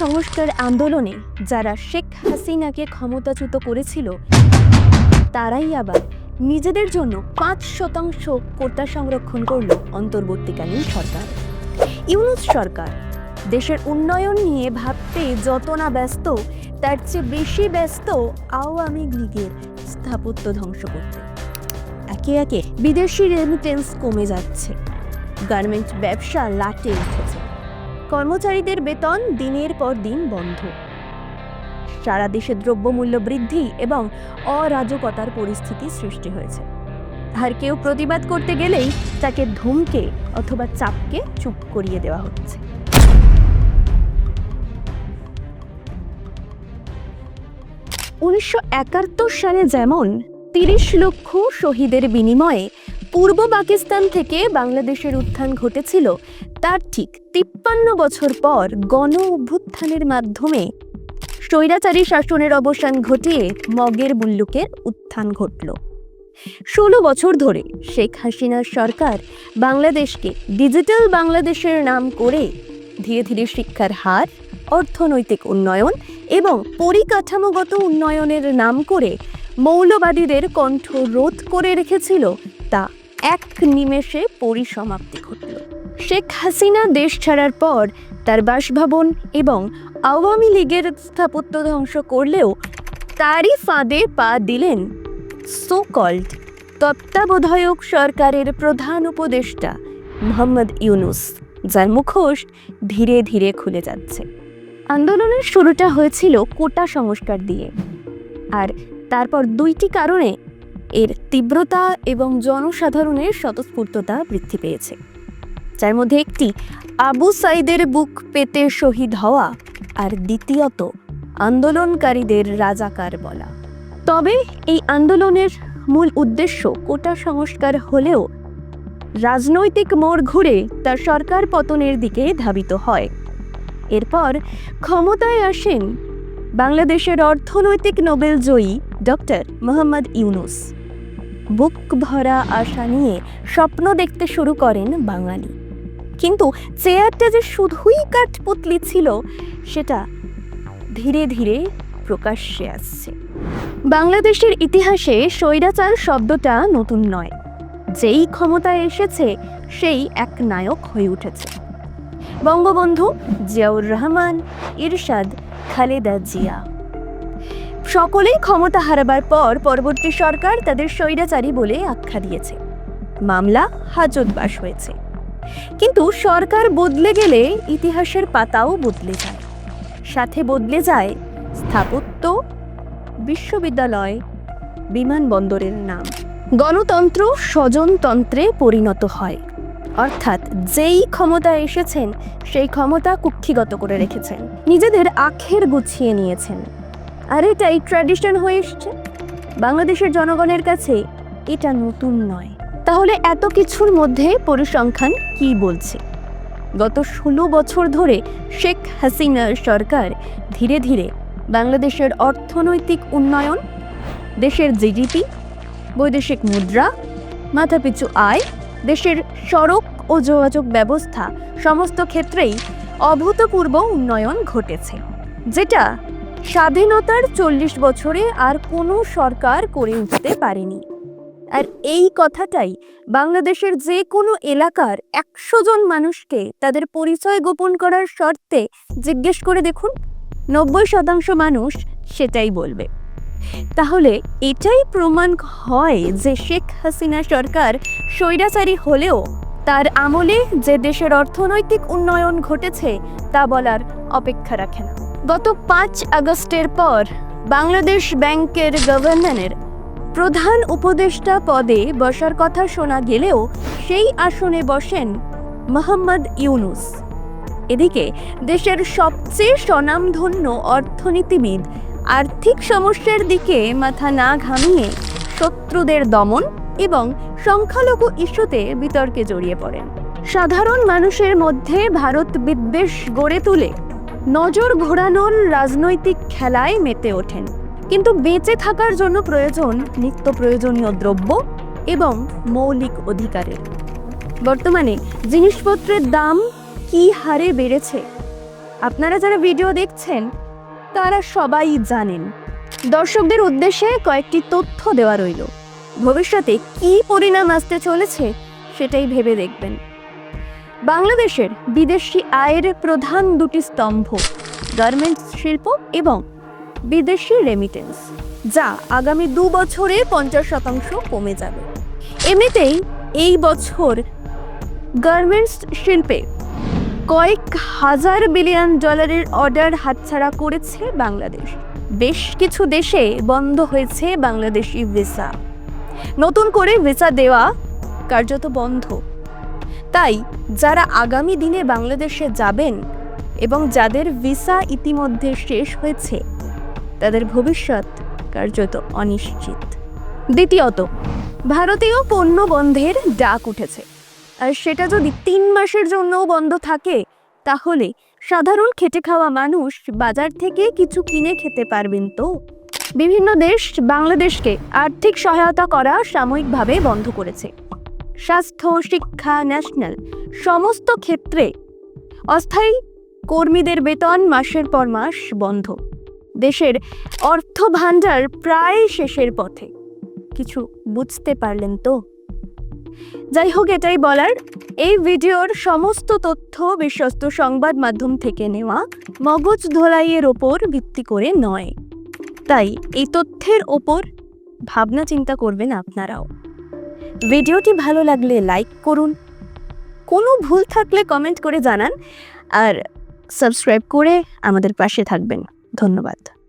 সংস্কার আন্দোলনে যারা শেখ হাসিনাকে ক্ষমতাচ্যুত করেছিল, তারাই আবার নিজেদের জন্য পাঁচ শতাংশ কোটা সংরক্ষণ করল অন্তর্বর্তীকালীন সরকার। ইউনুস সরকার দেশের উন্নয়ন নিয়ে ভাবতে যত না ব্যস্ত, তার চেয়ে বেশি ব্যস্ত আওয়ামী লীগের স্থাপত্য ধ্বংস করতে। একে একে বিদেশি রেমিটেন্স কমে যাচ্ছে। গার্মেন্টস ব্যবসা লাটে উঠেছে। কর্মচারীদের বেতন দিনের পর দিন বন্ধ। সারা দেশে দ্রব্যমূল্য বৃদ্ধি এবং অরাজকতার পরিস্থিতি সৃষ্টি হয়েছে। আর কেউ প্রতিবাদ করতে গেলেই তাকে ধুমকে অথবা চাপকে চুপ করিয়ে দেওয়া হচ্ছে। উনিশশো একাত্তর সালে যেমন তিরিশ লক্ষ শহীদের বিনিময়ে পূর্ব পাকিস্তান থেকে বাংলাদেশের উত্থান ঘটেছিল তার ঠিক তিপ্পান্ন বছর পর গণ অভ্যুত্থানের মাধ্যমে স্বৈরাচারী শাসনের অবসান ঘটিয়ে মগের মুল্লুকের উত্থান ঘটল। ষোলো বছর ধরে শেখ হাসিনার সরকার বাংলাদেশকে ডিজিটাল বাংলাদেশের নাম করে ধীরে ধীরে শিক্ষার হার, অর্থনৈতিক উন্নয়ন এবং পরিকাঠামোগত উন্নয়নের নাম করে মৌলবাদীদের কণ্ঠ রোধ করে রেখেছিল, তা এক নিমেষে পরিসমাপ্তি ঘটল। শেখ হাসিনা দেশ ছাড়ার পর তার বাসভবন এবং আওয়ামী লীগের স্থাপত্য ধ্বংস করলেও তারই ফাঁদে পা দিলেন সো কল্ড তত্ত্বাবধায়ক সরকারের প্রধান উপদেষ্টা মোহাম্মদ ইউনুস, যার মুখোশ ধীরে ধীরে খুলে যাচ্ছে। আন্দোলনের শুরুটা হয়েছিল কোটা সংস্কার দিয়ে। আর তারপর দুইটি কারণে এর তীব্রতা এবং জনসাধারণের স্বতঃস্ফূর্ততা বৃদ্ধি পেয়েছে। যার মধ্যে একটি আবু সাইদের বুক পেতে শহীদ হওয়া আর দ্বিতীয়ত আন্দোলনকারীদের রাজাকার বলা। তবে এই আন্দোলনের মূল উদ্দেশ্য কোটা সংস্কার হলেও রাজনৈতিক মোড় ঘুরে তার সরকার পতনের দিকে ধাবিত হয়। এরপর ক্ষমতায় আসেন বাংলাদেশের অর্থনৈতিক নোবেল জয়ী ডক্টর মোহাম্মদ ইউনুস। বুক ভরা আশা নিয়ে স্বপ্ন দেখতে শুরু করেন বাঙালি। কিন্তু চেয়ারটা যে শুধুই কাঠপুতলি ছিল, সেটা ধীরে ধীরে প্রকাশ্যে আসছে। বাংলাদেশের ইতিহাসে স্বৈরাচার শব্দটা নতুন নয়। যেই ক্ষমতায় এসেছে, সেই এক নায়ক হয়ে উঠেছে। বঙ্গবন্ধু জিয়াউর রহমান, ইরশাদ খালেদা জিয়া। সকলেই ক্ষমতা হারাবার পর পরবর্তী সরকার তাদের স্বৈরাচারী বলে আখ্যা দিয়েছে। মামলা হাজতবাস হয়েছে। কিন্তু সরকার বদলে গেলে ইতিহাসের পাতাও বদলে যায়। সাথে বদলে যায় স্থাপত্য, বিশ্ববিদ্যালয়, বিমানবন্দরের নাম। গণতন্ত্র স্বজনতন্ত্রে পরিণত হয়। অর্থাৎ যেই ক্ষমতা এসেছেন, সেই ক্ষমতা কুক্ষিগত করে রেখেছেন। নিজেদের আখের গুছিয়ে নিয়েছেন। আর এটাই ট্র্যাডিশন হয়ে এসছে। বাংলাদেশের জনগণের কাছে এটা নতুন নয়। তাহলে এত কিছুর মধ্যে পরিসংখ্যান কি বলছে? গত ষোলো বছর ধরে শেখ হাসিনার সরকার ধীরে ধীরে বাংলাদেশের অর্থনৈতিক উন্নয়ন, দেশের জিডিপি, বৈদেশিক মুদ্রা, মাথাপিছু আয়, দেশের সড়ক ও যোগাযোগ ব্যবস্থা সমস্ত ক্ষেত্রেই অভূতপূর্ব উন্নয়ন ঘটেছে, যেটা স্বাধীনতার চল্লিশ বছরে আর কোনো সরকার করে উঠতে পারেনি। আর এই কথাটাই বাংলাদেশের যে কোনো এলাকার একশো জন মানুষকে তাদের পরিচয় গোপন করার শর্তে জিজ্ঞেস করে দেখুন। নব্বই শতাংশ মানুষ সেটাই বলবে। তাহলে এটাই প্রমাণ হয় যে শেখ হাসিনা সরকার স্বৈরাচারী হলেও তার আমলে যে দেশের অর্থনৈতিক উন্নয়ন ঘটেছে তা বলার অপেক্ষা রাখে না। গত পাঁচ আগস্টের পর বাংলাদেশ ব্যাংকের গভর্নরের প্রধান উপদেষ্টা পদে বসার কথা শোনা গেলেও সেই আসনে বসেন মোহাম্মদ ইউনুস। এদিকে দেশের সবচেয়ে স্বনামধন্য অর্থনীতিবিদ আর্থিক সমস্যার দিকে মাথা না ঘামিয়ে শত্রুদের দমন এবং সংখ্যালঘু ইস্যুতে বিতর্কে জড়িয়ে পড়েন। সাধারণ মানুষের মধ্যে ভারত বিদ্বেষ গড়ে তুলে নজর ঘোরানোর রাজনৈতিক খেলায় মেতে ওঠেন। কিন্তু বেঁচে থাকার জন্য প্রয়োজন নিত্য প্রয়োজনীয় দ্রব্য এবং মৌলিক অধিকারের। বর্তমানে জিনিসপত্রের দাম কি হারে বেড়েছে? আপনারা যারা ভিডিও দেখছেন, তারা সবাই জানেন। দর্শকদের উদ্দেশ্যে কয়েকটি তথ্য দেওয়া রইল। ভবিষ্যতে কি পরিণাম আসতে চলেছে সেটাই ভেবে দেখবেন। বাংলাদেশের বিদেশি আয়ের প্রধান দুটি স্তম্ভ, গার্মেন্টস শিল্প এবং বিদেশি রেমিটেন্স যা আগামী দু বছরে পঞ্চাশ শতাংশ কমে যাবে। এমনিতেই এই বছর গার্মেন্টস শিল্পে কয়েক হাজার বিলিয়ন ডলারের অর্ডার হাতছাড়া করেছে বাংলাদেশ। বেশ কিছু দেশে বন্ধ হয়েছে বাংলাদেশি ভিসা নতুন করে ভিসা দেওয়া কার্যত বন্ধ। তাই যারা আগামী দিনে বাংলাদেশে যাবেন এবং যাদের ভিসা ইতিমধ্যে শেষ হয়েছে তাদের ভবিষ্যৎ কার্যত অনিশ্চিত। দ্বিতীয়ত, ভারতীয় পণ্য বন্ধের ডাক উঠেছে। আর সেটা যদি তিন মাসের জন্যও বন্ধ থাকে, তাহলে সাধারণ খেটে খাওয়া মানুষ বাজার থেকে কিছু কিনে খেতে পারবেন তো? বিভিন্ন দেশ বাংলাদেশকে আর্থিক সহায়তা করা সাময়িকভাবে বন্ধ করেছে। স্বাস্থ্য, শিক্ষা, ন্যাশনাল সমস্ত ক্ষেত্রে অস্থায়ী কর্মীদের বেতন মাসের পর মাস বন্ধ। দেশের অর্থ ভাণ্ডার প্রায় শেষের পথে। কিছু বুঝতে পারলেন তো? যাই হোক, এটাই বলার। এই ভিডিওর সমস্ত তথ্য বিশ্বস্ত সংবাদ মাধ্যম থেকে নেওয়া মগজ ধোলাইয়ের ওপর ভিত্তি করে নয়। তাই এই তথ্যের ওপর ভাবনা চিন্তা করবেন আপনারাও। ভিডিওটি ভালো লাগলে লাইক করুন। কোনো ভুল থাকলে কমেন্ট করে জানান। আর সাবস্ক্রাইব করে আমাদের পাশে থাকবেন। ধন্যবাদ।